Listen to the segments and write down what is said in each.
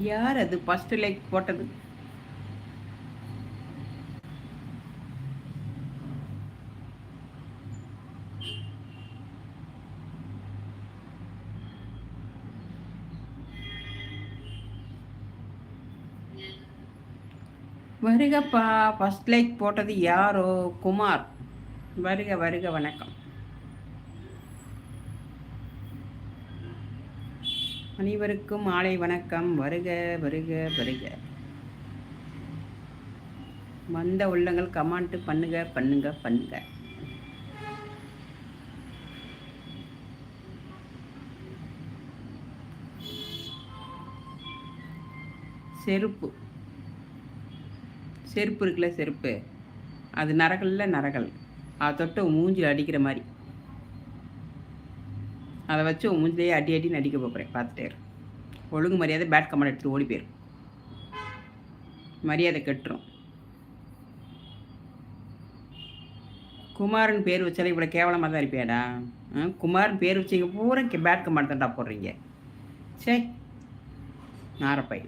யார் அது? First like போட்டது. வருகப்பா ஃபர்ஸ்ட் லைக் போட்டது யாரோ? குமார். வருக வருக வணக்கம். அனைவருக்கும் மாலை வணக்கம். வருக வருக வருக. வந்த உள்ளங்கள் கமெண்ட் பண்ணுங்க பண்ணுங்க பண்ணுங்க செருப்பு. செருப்பு இருக்குல்ல செருப்பு. அது நரகல்ல நரகல். அதை தொட்டு மூஞ்சில் அடிக்கிற மாதிரி. அதை வச்சு உன் மூஞ்சிலேயே அடி அடி நடிக்க போகிறேன் பார்த்துட்டே ஒழுங்கு மரியாதை பேட் கமெண்ட் எடுத்துட்டு ஓடி போயிடும் மரியாதை கெட்டுரும். குமாரன் பேர் வச்சாலே இவ்வளோ கேவலமாக தான் இருப்பியாடா? ஆ, குமார்னு பேர் வச்சீங்க பூரா பேட் கமெண்ட் தான்டா போடுறீங்க. சே நாரப்பை.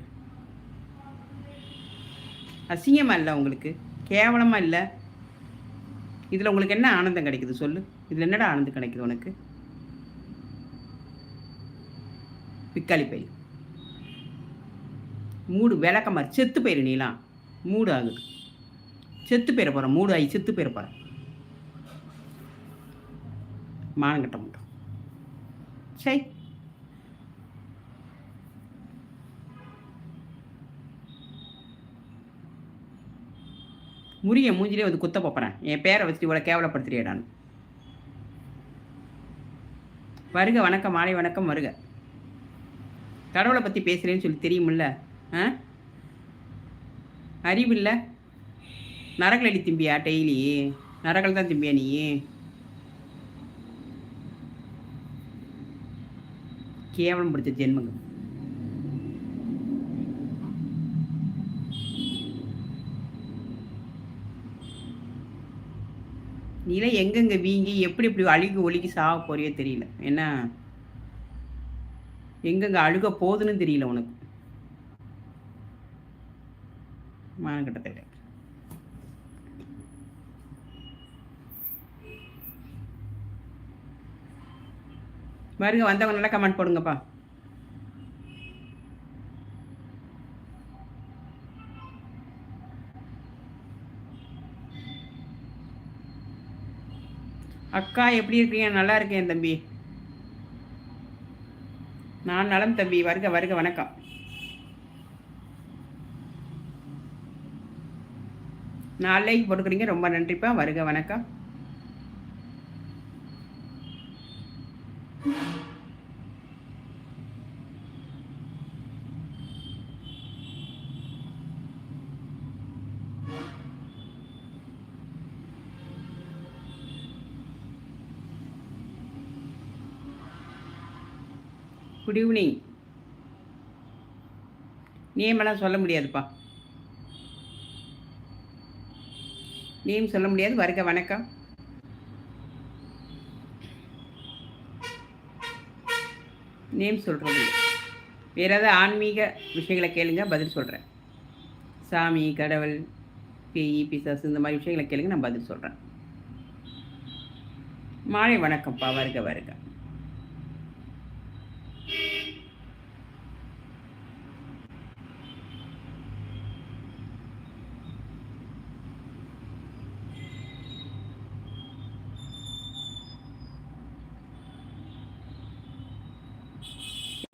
அசிங்கமாக இல்லை உங்களுக்கு? கேவலமாக இல்லை? இதில் உங்களுக்கு என்ன ஆனந்தம் கிடைக்குது சொல்லு. இதில் என்னடா ஆனந்தம் கிடைக்குது உனக்கு? பிக்காளி பை மூடு மாதிரி செத்து போயிரு நீலாம் மூடு ஆகுது செத்து போயிட போகிறேன் மூடு ஆகி செத்து போயிட போகிறேன் மானங்கட்ட மட்டும். சை. முறிய மூஞ்சிலே வந்து குத்த போப்பறேன். என் பேரை வச்சுட்டு இவ்வளோ கேவலப்படுத்துறியடான்னு வருக வணக்கம் மாலை வணக்கம் வருக. கடவுளை பற்றி பேசுகிறேன்னு சொல்லி தெரியுமில்ல? ஆ? அறிவில்ல? நரகளடி திம்பியா டெய்லி? நரகள் தான் திம்பியா நீ? கேவலம் பிடிச்ச ஜென்மங்கள். நிலை எங்கெங்கே வீங்கி எப்படி எப்படி அழுகி ஒழுகி சாக போறியோ தெரியல. என்ன எங்கெங்க அழுக போகுதுன்னு தெரியல உனக்கு. மானக்கிட்ட பாருங்க வந்தவங்க நல்லா கமெண்ட் போடுங்கப்பா. அக்கா எப்படி இருக்கீங்க நல்லா இருக்கேன் தம்பி. நான் நலம் தம்பி வருக வருக வணக்கம். நாலு போட்டுக்கிறீங்க ரொம்ப நன்றிப்பா வருக வணக்கம். குட் ஈவினிங் நேமெல்லாம் சொல்ல முடியாதுப்பா. நேம் சொல்ல முடியாது வருக வணக்கம். நேம் சொல்கிறது வேறு ஏதாவது ஆன்மீக விஷயங்களை கேளுங்க பதில் சொல்கிறேன் சாமி கடவுள் பேய் பிசாசு இந்த மாதிரி விஷயங்களை கேளுங்க நான் பதில் சொல்கிறேன் மாலை வணக்கம்ப்பா வருக வருக.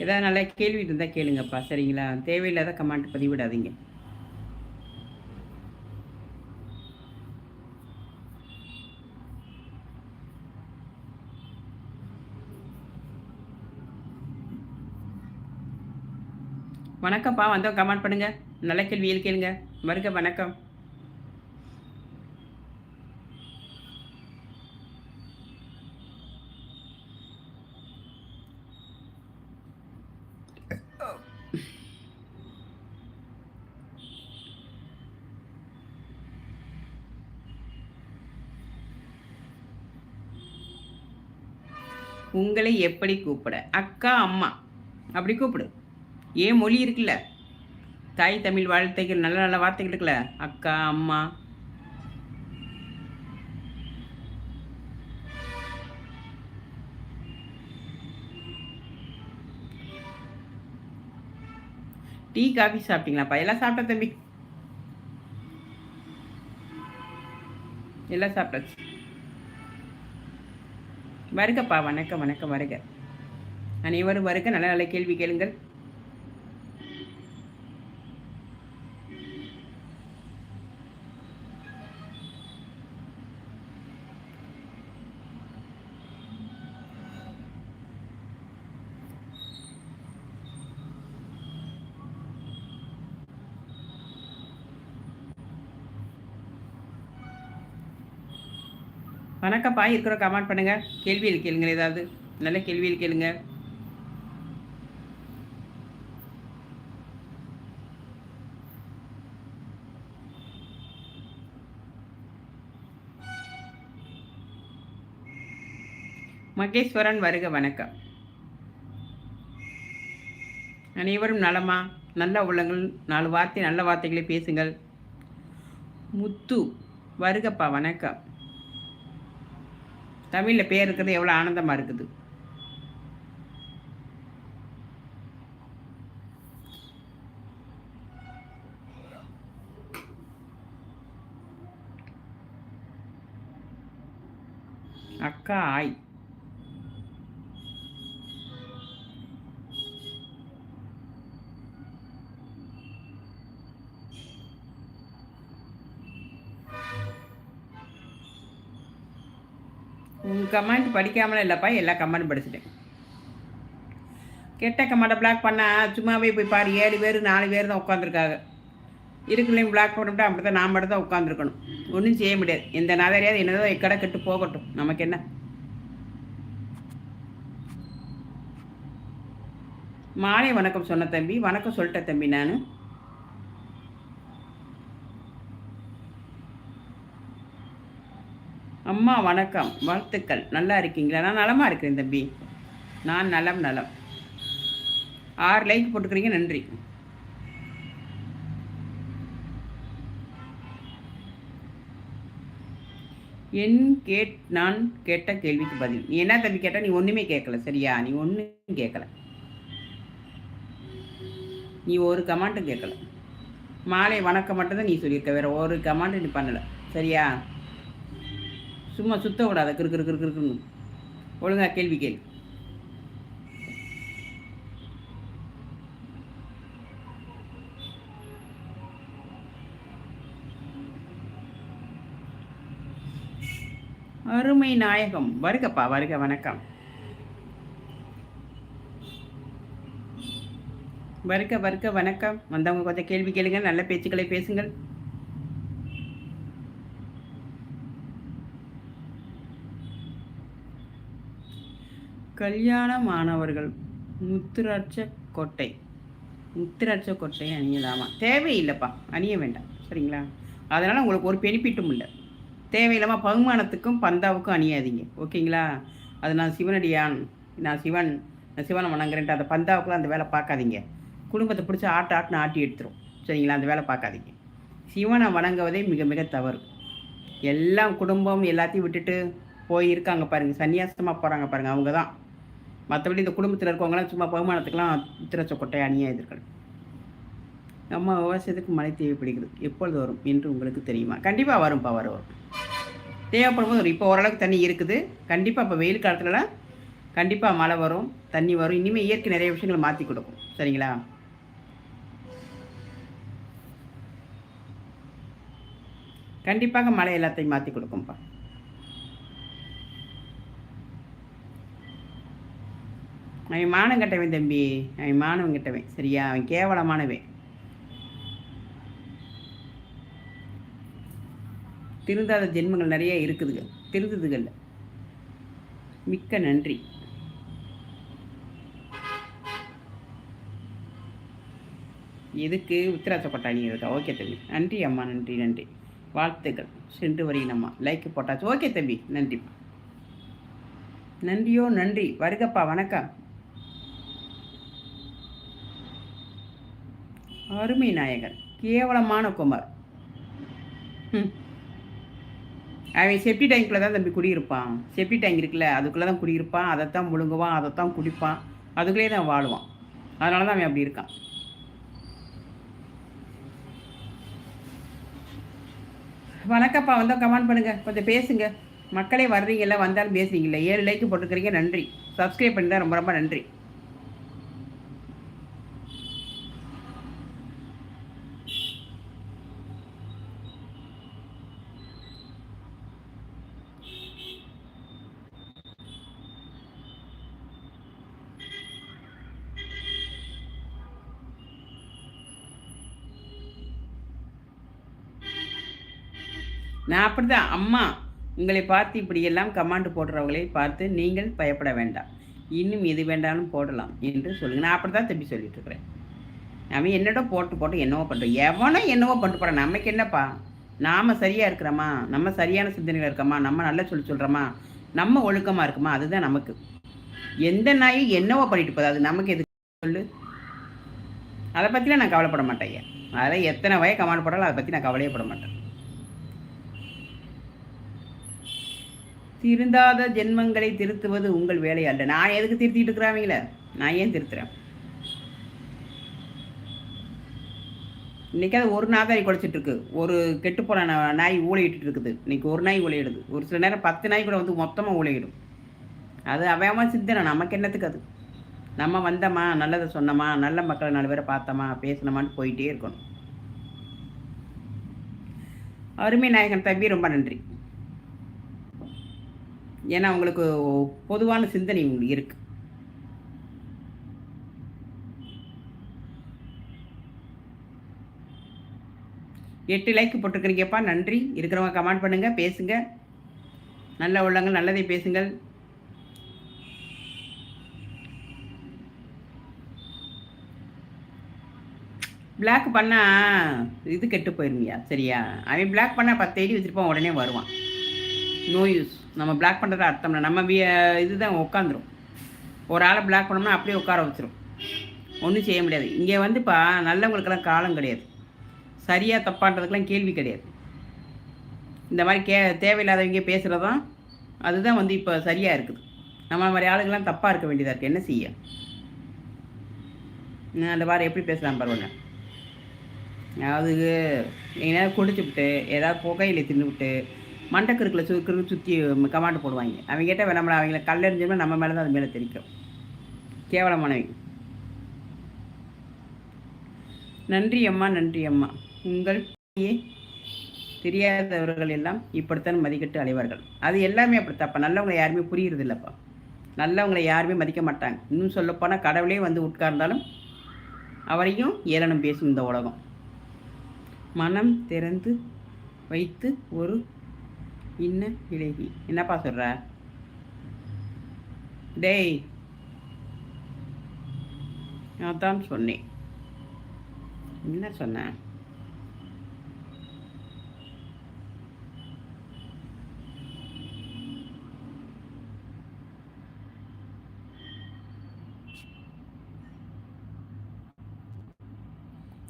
ஏதாவது நல்ல கேள்வி இருந்தால் கேளுங்கப்பா. சரிங்களா? தேவையில்லாத கமெண்ட் பதிவிடாதீங்க. வணக்கம்ப்பா. வந்தோம். கமெண்ட் பண்ணுங்க. நல்ல கேள்வியில் கேளுங்க. வருக வணக்கம். உங்களை எப்படி கூப்பிட? அக்கா அம்மா. அப்படி கூப்பிடு. ஏன் மொழி இருக்குல்ல? தாய் தமிழ் வாழ்த்தைகள் நல்ல நல்ல வார்த்தைகள் இருக்குல்ல? அக்கா அம்மா. டீ காஃபி சாப்பிட்டீங்களாப்பா எல்லாம் சாப்பிட்ட தம்பி? எல்லாம் சாப்பிட்டாச்சு. வருகப்பா. வணக்கம் வணக்கம் வருக. அனைவரும் வருக. நல்ல நல்ல கேள்வி கேளுங்கள். வணக்கம்ப்பா இருக்கிற கமெண்ட் பண்ணுங்க. கேள்வியில் கேளுங்க ஏதாவது? நல்ல கேள்வியில் கேளுங்க மகேஸ்வரன் வருக வணக்கம். அனைவரும் நலமா? நல்ல உள்ளங்கள் நாலு வார்த்தை நல்ல வார்த்தைகளை பேசுங்கள். முத்து வருகப்பா வணக்கம். தமிழில் பேர் இருக்கிறது எவ்வளோ ஆனந்தமாக இருக்குது? அக்கா ஆய். கமெண்ட் படிக்காமலாம் இல்லைப்பா எல்லா கமெண்ட் படிச்சுட்டேன். கெட்ட கமெண்ட்டை பிளாக் பண்ணால் சும்மாவே போய் பாரு ஏழு பேர் நாலு பேர் தான் உட்காந்துருக்காங்க இருக்குல்லையும் பிளாக் பண்ணிவிட்டு அப்படி தான் நான் மட்டும் தான் உட்காந்துருக்கணும் ஒன்றும் செய்ய முடியாது. எந்த நகரையாவது என்னதோ எக்கடை கெட்டு போகட்டும். நமக்கு என்ன? மாலை வணக்கம் சொன்ன தம்பி வணக்கம் சொல்லிட்டேன் தம்பி நான். அம்மா வணக்கம். வாழ்த்துக்கள். நல்லா இருக்கீங்களா? நான் நலமாக இருக்கிறேன் தம்பி. நான் நலம் நலம். ஆறு லைக் போட்டுக்கிறீங்க நன்றி. என் கேட் நான் கேட்ட கேள்விக்கு பதில். நீ என்ன தம்பி கேட்டால் நீ ஒன்றுமே கேட்கல சரியா? நீ ஒன்றும் கேட்கல. நீ ஒரு கமாண்டும் கேட்கல. மாலை வணக்கம் மட்டும்தான் நீ சொல்லியிருக்க வேறு ஒரு கமாண்டும் நீ பண்ணலை சரியா? சும்மா சுத்த விடாத கிரு கிரு கிரு கிருக்குன்னு ஒழுங்காக கேள்வி கேள்வி அருமை நாயகம். வருகப்பா வருக வணக்கம். வருக வருக வணக்கம். வந்தவங்க கொஞ்சம் கேள்வி கேளுங்க நல்ல பேச்சுக்களை பேசுங்கள். கல்யாண மாணவர்கள் முத்துராட்ச கொட்டை. முத்துராட்ச கொட்டை அணியலாமா? தேவையில்லைப்பா. அணிய வேண்டாம். சரிங்களா? அதனால் உங்களுக்கு ஒரு பெனிஃபிட்டும் இல்லை. தேவையில்லாமல் பகுமானத்துக்கும் பந்தாவுக்கும் அணியாதீங்க. ஓகேங்களா? அது நான் சிவனடியான் நான் சிவன் நான் சிவனை வணங்குறேன்ட்டு அந்த பந்தாவுக்குலாம் அந்த வேலை பார்க்காதீங்க. குடும்பத்தை பிடிச்சி ஆட்டு ஆட்டுன்னு ஆட்டி எடுத்துரும். சரிங்களா? அந்த வேலை பார்க்காதீங்க. சிவனை வணங்குவதே மிக மிக தவறு. எல்லாம் குடும்பம் எல்லாத்தையும் விட்டுட்டு போய் இருக்காங்க பாருங்கள் சன்னியாசமாக போகிறாங்க பாருங்கள் அவங்க தான் மற்றபடி இந்த குடும்பத்தில் இருக்கவங்களாம் சும்மா பகுமானத்துக்கெலாம் உத்திரச்ச கொட்டை அணியாக எதிர்கள். நம்ம விவசாயத்துக்கு மழை தேவைப்படுகிறது. எப்பொழுது வரும் என்று உங்களுக்கு தெரியுமா? கண்டிப்பாக வரும்ப்பா வரும் வரும். தேவைப்படும் போது இப்போ ஓரளவுக்கு தண்ணி இருக்குது. கண்டிப்பாக இப்போ வெயில் காலத்துலலாம் கண்டிப்பாக மழை வரும் தண்ணி வரும். இனிமேல் இயற்கை நிறைய விஷயங்களை மாற்றி கொடுக்கும். சரிங்களா? கண்டிப்பாக மழை எல்லாத்தையும் மாற்றி கொடுக்கும்ப்பா அவன் மானம் கட்டவன் தம்பி. அவன் மானவன் கட்டவன். சரியா? அவன் கேவலமானவன். திருந்தாத ஜென்மங்கள் நிறைய இருக்குதுங்க. திருந்துதுகள். மிக்க நன்றி. எதுக்கு? உத்திராச கொட்டாணி இருக்கா? ஓகே தம்பி. நன்றி அம்மா. நன்றி நன்றி. வாழ்த்துக்கள். சென்று வரீங்கம்மா லைக் போட்டாச்சு. ஓகே தம்பி. நன்றிப்பா நன்றியோ? நன்றி. வருகப்பா. வணக்கம். அருமை நாயகன் கேவலமான குமார். ம் அவன் செப்டி டேங்க்கில் தான் தம்பி குடியிருப்பான். செப்டி டேங்க் இருக்குல்ல அதுக்குள்ளே தான் குடியிருப்பான். அதைத்தான் முழுங்குவான் அதைத்தான் குடிப்பான். அதுக்குள்ளே தான் வாழுவான். அதனால தான் அவன் அப்படி இருக்கான். வணக்கம்ப்பா வந்தால் கமெண்ட் பண்ணுங்கள் கொஞ்சம் பேசுங்க. மக்களே வர்றீங்கல்ல வந்தாலும் பேசுறீங்கல்ல. ஏழு லைக்கு போட்டுக்கிறீங்க நன்றி. சப்ஸ்கிரைப் பண்ணி ரொம்ப ரொம்ப நன்றி. நான் அப்படி தான் அம்மா உங்களை பார்த்து இப்படியெல்லாம் கமாண்டு போடுறவங்களை பார்த்து நீங்கள் பயப்பட வேண்டாம். இன்னும் எது வேண்டாலும் போடலாம் என்று சொல்லுங்கள் நான் அப்படி தான் தம்பி சொல்லிட்டு இருக்கிறேன். நம்ம என்னடோ போட்டு போட்டு என்னவோ பண்ணுறோம் எவனோ என்னவோ பண்ணிட்டு போகிறான் நமக்கு என்னப்பா? நாம் சரியாக இருக்கிறோமா? நம்ம சரியான சிந்தனைகள் இருக்கோமா? நம்ம நல்லா சொல்லி சொல்கிறோமா நம்ம ஒழுக்கமாக இருக்குமா? அதுதான் நமக்கு. எந்த நாயும் என்னவோ பண்ணிட்டு போகுது. அது நமக்கு எது சொல்லு. அதை பற்றிலாம் நான் கவலைப்பட மாட்டேன் அதில் எத்தனை வய கமாண்ட் போட்டாலும் அதை பற்றி நான் கவலையே பட மாட்டேன். திருந்தாத ஜென்மங்களை திருத்துவது உங்கள் வேலை அல்ல. நான் எதுக்கு திருத்திட்டு இருக்கிறாங்கள நான் ஏன் திருத்துறேன்? இன்னைக்காவது ஒரு நாய் குலைச்சிட்டு இருக்கு. ஒரு கெட்டுப்போன நாய் ஊழையிட்டு இருக்குது. இன்னைக்கு ஒரு நாய் ஊழையிடுது ஒரு சில நேரம் பத்து நாய் கூட வந்து மொத்தமாக ஊழையிடும் அது அவன் சிந்தனை. நமக்கு என்னத்துக்கு அது? நம்ம வந்தோமா? நல்லதை சொன்னோமா? நல்ல மக்களை நாலு பேரை பார்த்தோமா? பேசணுமான்னு போயிட்டே இருக்கணும். அருமை நாயகன் தம்பி ரொம்ப நன்றி. ஏன்னா உங்களுக்கு பொதுவான சிந்தனை உங்களுக்கு இருக்கு. எட்டு லைக் போட்டிருக்கிறீங்கப்பா நன்றி. இருக்கிறவங்க கமெண்ட் பண்ணுங்க பேசுங்க. நல்ல உள்ளங்கள் நல்லதை பேசுங்கள். பிளாக் பண்ணால் இது கெட்டு போயிருமியா? சரியா? அவன் பிளாக் பண்ணால் பத்து ஐடி வச்சுருப்பான் உடனே வருவான். நோ யூஸ் நம்ம பிளாக் பண்ணுறது அர்த்தம் நம்ம இதுதான் உட்காந்துரும் ஒரு ஆளை பிளாக் பண்ணோம்னா அப்படியே உட்கார வச்சிரும். ஒன்றும் செய்ய முடியாது. இங்கே வந்துப்பா நல்லவங்களுக்கெல்லாம் காலம் கிடையாது. சரியாக தப்பான்றதுக்கெல்லாம் கேள்வி கிடையாது. இந்த மாதிரி கே தேவையில்லாதவங்க பேசுகிறது தான் அதுதான் வந்து இப்போ சரியாக இருக்குது. நம்ம மாதிரி ஆளுங்கள்லாம் தப்பாக இருக்க வேண்டியதாக இருக்குது என்ன செய்ய? அந்த வாரம் எப்படி பேசலாம் பரவாயில்ல அதாவது எங்கேயாவது குடிச்சுவிட்டு ஏதாவது புகையில தின்னுவிட்டு மண்டக்கருக்கில் கிருக்கு சுற்றி கமாண்டு போடுவாங்க. அவங்க கேட்டால் நம்மளை அவங்கள கல்லெறிஞ்சோம்னா நம்ம மேலே தான் அது மேலே தெரிக்கும் கேவலமானவங்க நன்றி அம்மா நன்றி அம்மா. உங்கள் தெரியாதவர்கள் எல்லாம் இப்படித்தான் மதிக்கட்டு அலைவார்கள். அது எல்லாமே அப்படித்தாப்பா நல்லவங்களை யாருமே புரியுறது இல்லைப்பா நல்லவங்களை யாருமே மதிக்க மாட்டாங்க. இன்னும் சொல்லப்போனால் கடவுளே வந்து உட்கார்ந்தாலும் அவரையும் ஏளனம் பேசும் இந்த உலகம். மனம் திறந்து வைத்து ஒரு இன்ன விலகி என்னப்பா சொல்கிற டேய். அதான் சொன்னேன். என்ன சொன்னேன்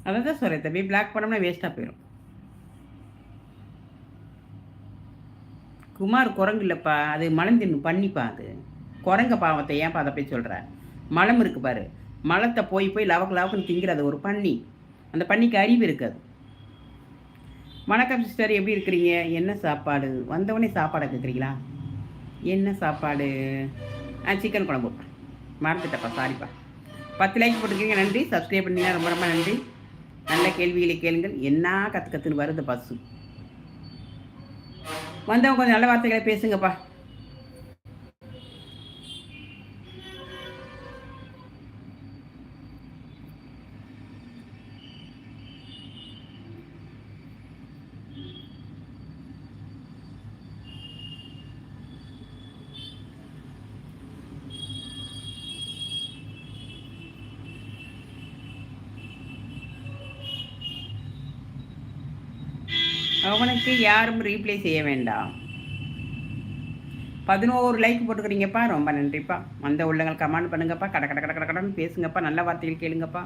அதான் தான் சொல்கிறேன் தம்பி. பிளாக் பண்ணோம்னா வேஸ்ட்டாக போயிடும் குமார் குரங்கு இல்லைப்பா அது மலம் தின்னு பண்ணிப்பா அது. குரங்க பாவத்தை ஏன்ப்பா அதை போய் சொல்கிற மலம் இருக்கு பாரு. மலத்தை போய் போய் லவக்கு லவக்குன்னு திங்கிறது ஒரு பண்ணி. அந்த பண்ணிக்கு அறிவு இருக்காது. வணக்கம் சிஸ்டர் எப்படி இருக்கிறீங்க? என்ன சாப்பாடு? வந்தவொடனே சாப்பாடை கேட்குறீங்களா என்ன சாப்பாடு? ஆ சிக்கன் குழம்பு. மறந்துட்டப்பா சாரிப்பா பத்து லைக் போட்டுருக்கீங்க நன்றி. சப்ஸ்கிரைப் பண்ணிங்கன்னா ரொம்ப ரொம்ப நன்றி. நல்ல கேள்விகளை கேளுங்கள். என்ன கற்று கற்றுன்னு வருது பஸ்ஸு வந்தவங்க கொஞ்சம் நல்ல வார்த்தைகளை பேசுங்கப்பா. அவனுக்கு யாரும் ரீப்ளை செய்ய வேண்டாம். பதினோரு லைக் போட்டுக்கிறீங்கப்பா ரொம்ப நன்றிப்பா. வந்த உள்ளங்கள் கமெண்ட் பண்ணுங்கப்பா. கட கட கட கட கடன்னு பேசுங்கப்பா. நல்ல வார்த்தைகள் கேளுங்கப்பா.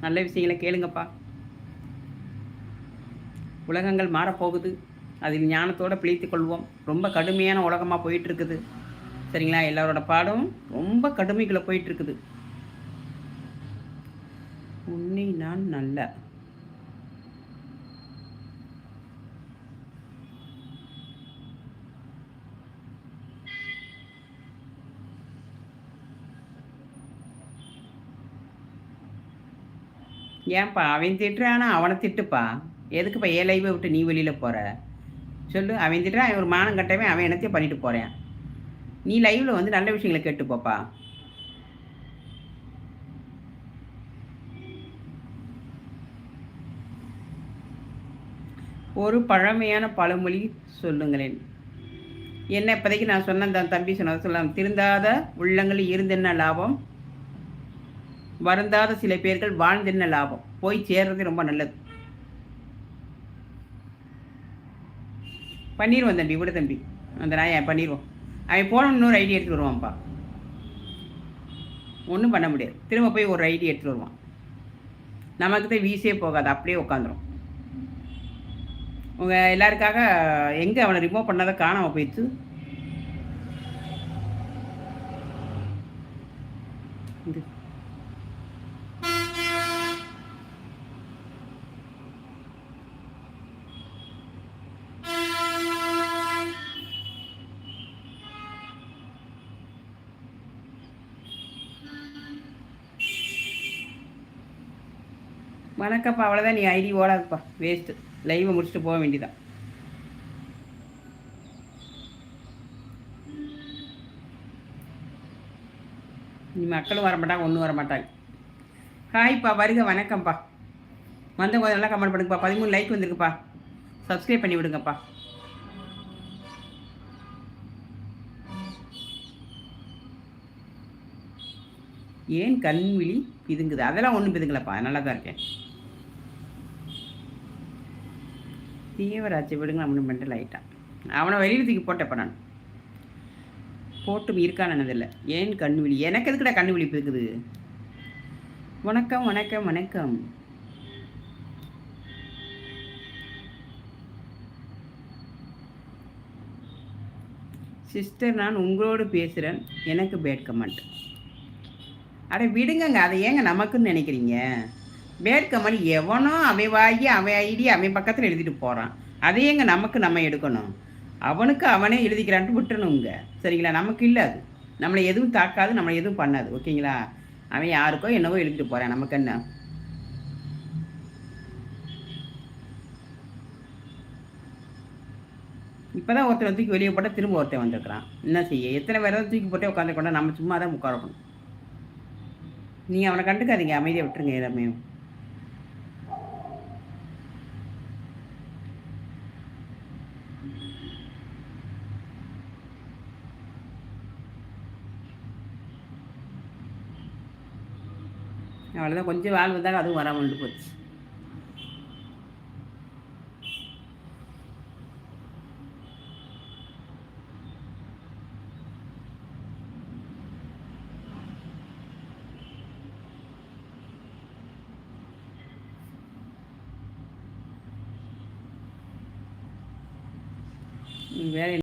நல்ல விஷயங்களை கேளுங்கப்பா. உலகங்கள் மாறப்போகுது. அதில் ஞானத்தோடு பிழைத்து கொள்வோம். ரொம்ப கடுமையான உலகமாக போயிட்டுருக்குது. சரிங்களா? எல்லாரோட பாடம் ரொம்ப கடுமைக்குள்ளே போயிட்டுருக்குது. உன்னை நான் நல்ல ஏன்பா அவன் திட்டுறானா? அவனை திட்டுப்பா. எதுக்குப்பா ஏ லைவை விட்டு நீ வெளியில் போகிற சொல்லு. அவன் திட்டுறான் ஒரு மானம் கட்டவே அவன் என்னத்தையும் பண்ணிட்டு போகிறேன் நீ லைவில் வந்து நல்ல விஷயங்களை கேட்டுப்போப்பா. ஒரு பழமையான பழமொழி சொல்லுங்களேன். என்ன இப்போதைக்கு நான் சொன்னேன் தான் தம்பி சொன்னதை சொல்லலாம் திருந்தாத உள்ளங்கள் இருந்தென்ன லாபம்? வருந்தாத சில பேர்கள் வாழ்ந்தென்ன லாபம். போய் சேர்றது ரொம்ப நல்லது. பண்ணிடுவோம் தம்பி விட தம்பி. அந்த நாயை பண்ணிடுவோம் அவன் போன இன்னொரு ஐடி எடுத்துகிட்டு வருவான்ப்பா. ஒன்றும் பண்ண முடியாது. திரும்ப போய் ஒரு ஐடி எடுத்துகிட்டு வருவான். நமக்கு தான் வீசே போகாது. அப்படியே உட்காந்துரும். உங்கள் எல்லாருக்காக எங்கே அவனை ரிமூவ் பண்ணாத காணாமல் போயிடுச்சு? இது. வணக்கம்ப்பா அவ்வளோதான் நீ ஐடி ஓடாதுப்பா. வேஸ்ட்டு லைவை முடிச்சுட்டு போக வேண்டியதான் நீ மக்களும் வர மாட்டாங்க ஒன்றும் வர மாட்டாங்க ஹாய்ப்பா வருக வணக்கம்ப்பா. வந்த கொஞ்சம் நல்லா கமெண்ட் பண்ணுங்கப்பா. பதிமூணு லைக் வந்துருக்குப்பா. சப்ஸ்கிரைப் பண்ணி விடுங்கப்பா. ஏன் கண் விழி பிதுங்குது? அதெல்லாம் ஒன்றும் பிதுங்கலப்பா. நல்லா தான் இருக்கேன். தீவராஜை விடுங்க அவனு மெண்டல் ஆகிட்டான் அவனை வெளியில் தூக்கி போட்டப்ப நான். போட்டும் இருக்கானதில்லை ஏன் கண் விழி? எனக்கு எதுக்குடா கண் விழிப்பு இருக்குது? வணக்கம் வணக்கம் வணக்கம். சிஸ்டர் நான் உங்களோடு பேசுகிறேன் எனக்கு பேட் கமெண்ட் அட விடுங்கங்க. அதை ஏங்க நமக்குன்னு நினைக்கிறீங்க? பேட் எவனோ அவன் வாங்கி அவன் ஐடி அவன் பக்கத்தில் எழுதிட்டு போகிறான் அதையேங்க நமக்கு நம்ம எடுக்கணும். அவனுக்கு அவனே எழுதிக்கிறான்ட்டு விட்டுணுங்க சரிங்களா? நமக்கு இல்லை அது. நம்மளை எதுவும் தாக்காது நம்மளை எதுவும் பண்ணாது. ஓகேங்களா? அவன் யாருக்கோ என்னவோ எழுதிட்டு போகிறான் நமக்கு என்ன? இப்போ தான் ஒருத்தனை தூக்கி வெளியே போட்டால் திரும்ப ஒருத்தர் வந்திருக்கிறான். என்ன செய்ய? எத்தனை பேர் தான் தூக்கி போட்டே உட்காந்துக்கொண்டா நம்ம சும்மா தான் உட்காரணும் நீங்கள் அவனை கண்டுக்காதீங்க. அமைதியை விட்டுருங்க எல்லாமே அவ்வளோதான் கொஞ்சம் வாழ் வந்தாங்க அதுவும் வராமல் போச்சு